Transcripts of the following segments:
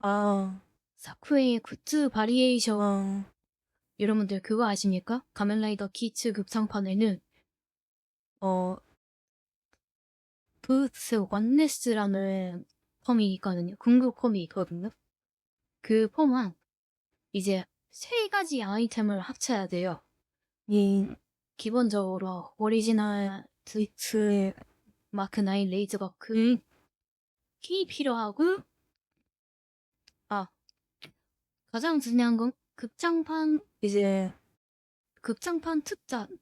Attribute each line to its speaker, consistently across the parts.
Speaker 1: 아,
Speaker 2: 사쿠의 굿즈 바리에이션.
Speaker 1: 어,
Speaker 2: 여러분들 그거 아십니까? 가면라이더 키츠 극장판에는 어 부스 원네스라는 폼이 있거든요. 궁극 폼이 있거든요. 그 폼은 이제 세 가지 아이템을 합쳐야 돼요.
Speaker 1: 이,
Speaker 2: 기본적으로 오리지널
Speaker 1: 트위츠,
Speaker 2: 마크 9 레이저가 그키 필요하고 아 가장 중요한 건 극장판
Speaker 1: 이제,
Speaker 2: 극장판 특전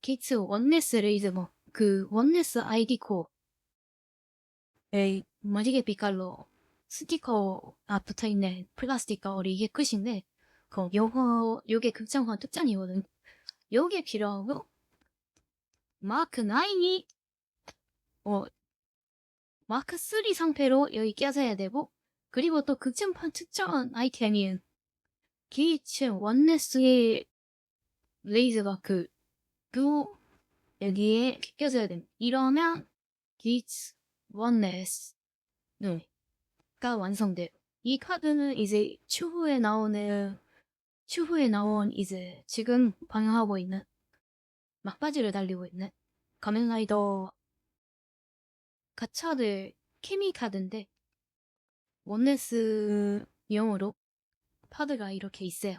Speaker 2: 게이츠 원네스 레이저 뭐그 원네스 아이디 코.
Speaker 1: 에이,
Speaker 2: 머리게 빛깔로 스티커가 붙어있는 플라스틱 거울이 이게 끝인데 그 요거 요게 극장판 특전이거든. 요게 필요하고 마크 9이 어 마크 3 상태로 여기 껴져야 되고 그리고 또 극장판 특전 아이템인 게이츠 원네스의 레이저가 그, 그, 여기에 껴져야 됩니다. 이러면, 게이츠 원네스, 가 완성돼요. 이 카드는 이제 추후에 나오는, 추후에 나온 이제 지금 방영하고 있는, 막바지를 달리고 있는, 가면라이더 가차들 케미 카드인데, 원네스 용으로 카드가 이렇게 있어요.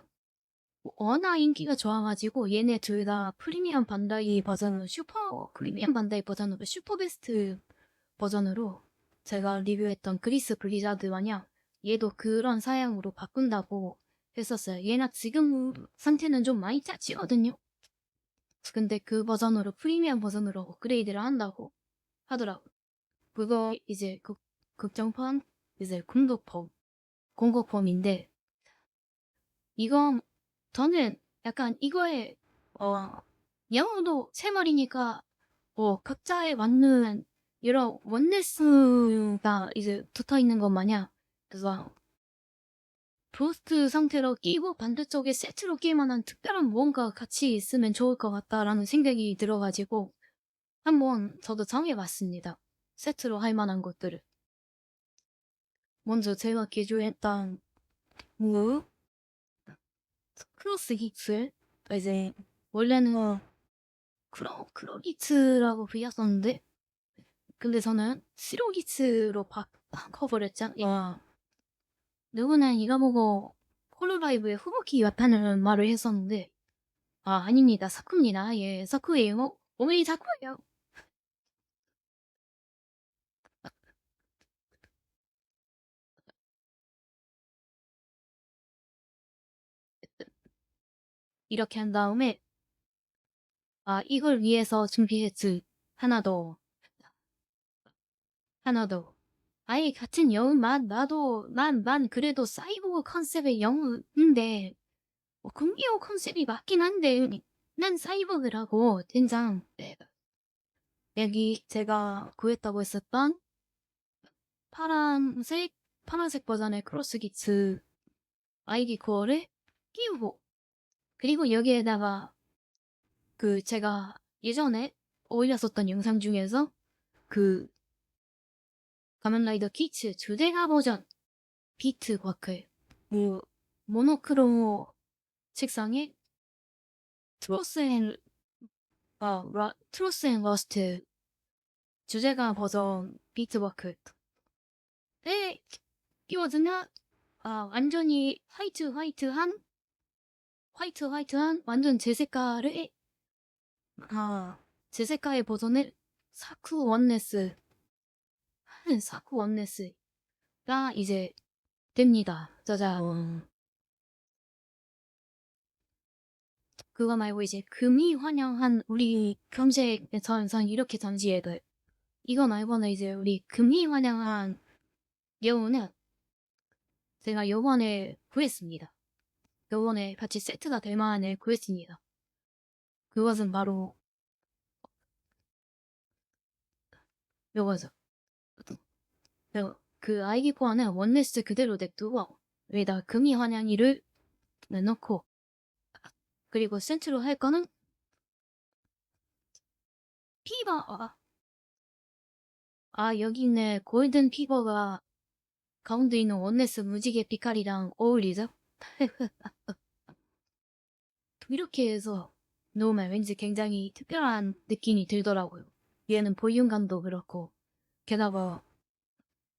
Speaker 2: 워낙 인기가 좋아가지고 얘네 둘 다 프리미엄 반다이 버전으로 슈퍼 프리미엄 반다이 버전으로 슈퍼 베스트 버전으로 제가 리뷰했던 그리스 블리자드 마냥 얘도 그런 사양으로 바꾼다고 했었어요. 얘나 지금 상태는 좀 많이 짜치거든요. 근데 그 버전으로 프리미엄 버전으로 업그레이드를 한다고 하더라고. 그거 이제 극, 극장판 이제 공격폼 공격폼인데 이건 저는 약간 이거에 어 영어도 세 마리니까 뭐 각자에 맞는 이런 원네스가 이제 붙어 있는 것 마냥 그래서 브로스트 상태로 끼고 반대쪽에 세트로 끼만한 특별한 무언가 같이 있으면 좋을 것 같다라는 생각이 들어가지고 한번 저도 정해봤습니다. 세트로 할 만한 것들을. 먼저 제가 개조했던 무 크로스 기츠 이제 원래는 어, 크로 크로기츠라고 불렸었는데 근데 저는 시로기츠로 바꿔버렸죠. 어. 누구는 이거 보고 홀로라이브의 후보키 왔다는 말을 했었는데 아 아닙니다 사쿠입니다 예 사쿠예요 오메이 사쿠예요 이렇게 한 다음에 아 이걸 위해서 준비했지 하나 더. 하나 더. 아예 같은 영웅만 나도 난난 그래도 사이보그 컨셉의 영웅인데 뭐 공기호 컨셉이 맞긴 한데 난 사이보그라고 된장. 네. 여기 제가 구했다고 했었던 파란색 파란색 버전의 크로스 기츠 아이디 코어를 끼우고 그리고 여기에다가 그 제가 예전에 올렸었던 영상 중에서 그 가면라이더 키츠 주제가 버전 비트 과클 그 모노크로 책상에 트로스 앤 아, 라, 트로스 앤 러스트 주제가 버전 비트 와클. 에 끼워주냐 아 완전히 화이트 화이트한 화이트 화이트한 완전 제 색깔을 아, 제 색깔의 버전을 사쿠 원네스 한 사쿠 원네스가 이제 됩니다. 짜잔. 그거 말고 이제 금이 환영한 우리 경제 전선 이렇게 전시해도 이건 말고는 이제 우리 금이 환영한 여우는 제가 요번에 구했습니다. 요번에 같이 세트가 될 만한 구했습니다. 그것은 바로 요거죠. 요- 그 아이기 포화는 원네스 그대로 냅두고 여기다 금이 환양이를 넣고 그리고 센트로 할 거는 피버 아, 아 여기 있네 골든 피버가 가운데 있는 원네스 무지개 빛깔이랑 어울리죠? 이렇게 해서 놓으면 왠지 굉장히 특별한 느낌이 들더라고요. 얘는 볼륨감도 그렇고 게다가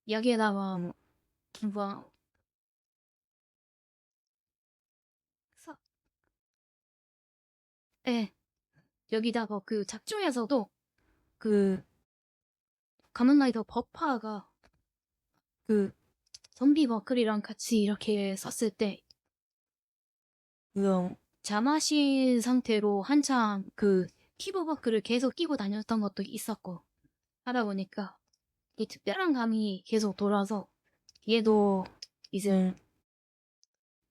Speaker 2: 여기에다가 뭐, 뭐 서, 예, 여기다가 그 작중에서도 그 가문라이더 버파가 그 좀비 버클이랑 같이 이렇게 썼을 때
Speaker 1: 그럼
Speaker 2: 자마신 상태로 한창 그 키보버크를 계속 끼고 다녔던 것도 있었고 하다 보니까 이 특별한 감이 계속 돌아서 얘도 이제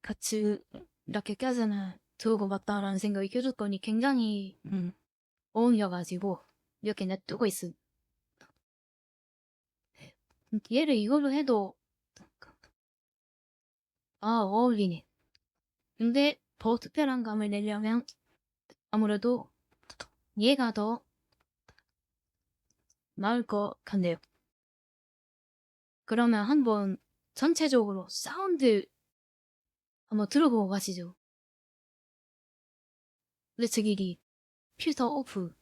Speaker 2: 같이 이렇게까지는 들고 갔다라는 생각이 들었더니 굉장히 음, 어울려가지고 이렇게 냅두고 있음. 얘를 이걸로 해도 아 어울리네. 근데 더 특별한 감을 내려면 아무래도 얘가 더 나을 것 같네요. 그러면 한번 전체적으로 사운드 한번 들어보고 가시죠. 렛츠 기기 필터 오프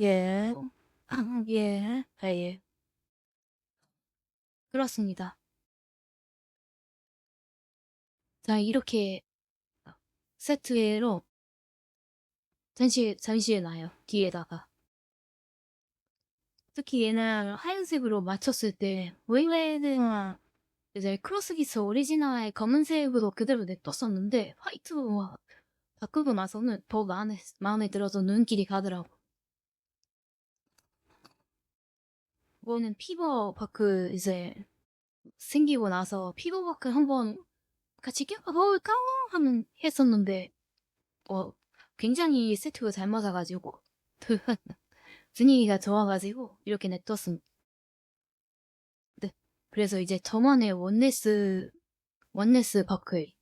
Speaker 1: 예.
Speaker 2: 아, 예, 아, 예. 그렇습니다. 자, 이렇게 세트로 전시, 전시해 놔요. 뒤에다가. 특히 얘는 하얀색으로 맞췄을 때, 원래는 이제 크로스기스 오리지널 검은색으로 그대로 냅뒀었는데 화이트와 바꾸고 나서는 더 마음에, 마음에 들어서 눈길이 가더라고. 이거는 피버버크 이제 생기고 나서 피버버크 한번 같이 껴볼까 하면 했었는데 어 굉장히 세트가 잘 맞아가지고 분위기가 좋아가지고 이렇게 냅뒀습니다. 네. 그래서 이제 저만의 원네스 원네스 버클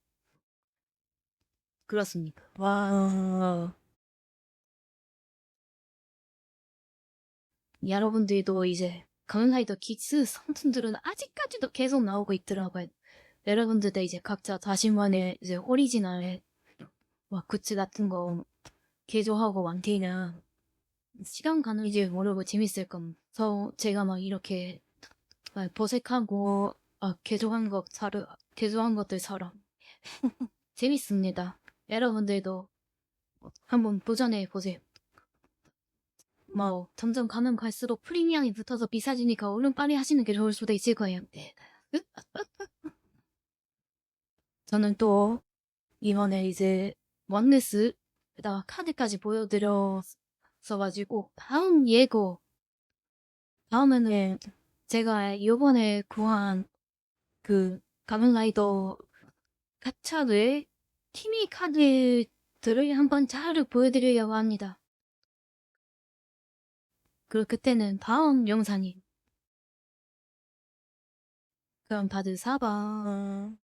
Speaker 2: 그렇습니다.
Speaker 1: 와.
Speaker 2: 여러분들도 이제 가면라이더 기스 상품들은 아직까지도 계속 나오고 있더라고요. 여러분들도 이제 각자 자신만의 이제 오리지널 막 굿즈 같은 거 개조하고 왕테이나 시간 가는 지 모르고 재밌을 거면서 제가 막 이렇게 막 보색하고 아, 개조한 것 사러 개조한 것들처럼 재밌습니다. 여러분들도 한번 도전해 보세요. 뭐 점점 가면 갈수록 프리미엄이 붙어서 비싸지니까 얼른 빨리 하시는 게 좋을 수도 있을 거예요. 네. 저는 또 이번에 이제 원네스 에다가 카드까지 보여드렸어가지고 다음 예고 다음에는 제가 이번에 구한 그 가면라이더 가차들 티미 카드들을 한번 잘 보여드리려고 합니다. 그리고 그때는 다음 영상이 그럼 다들 사봐.
Speaker 1: 어.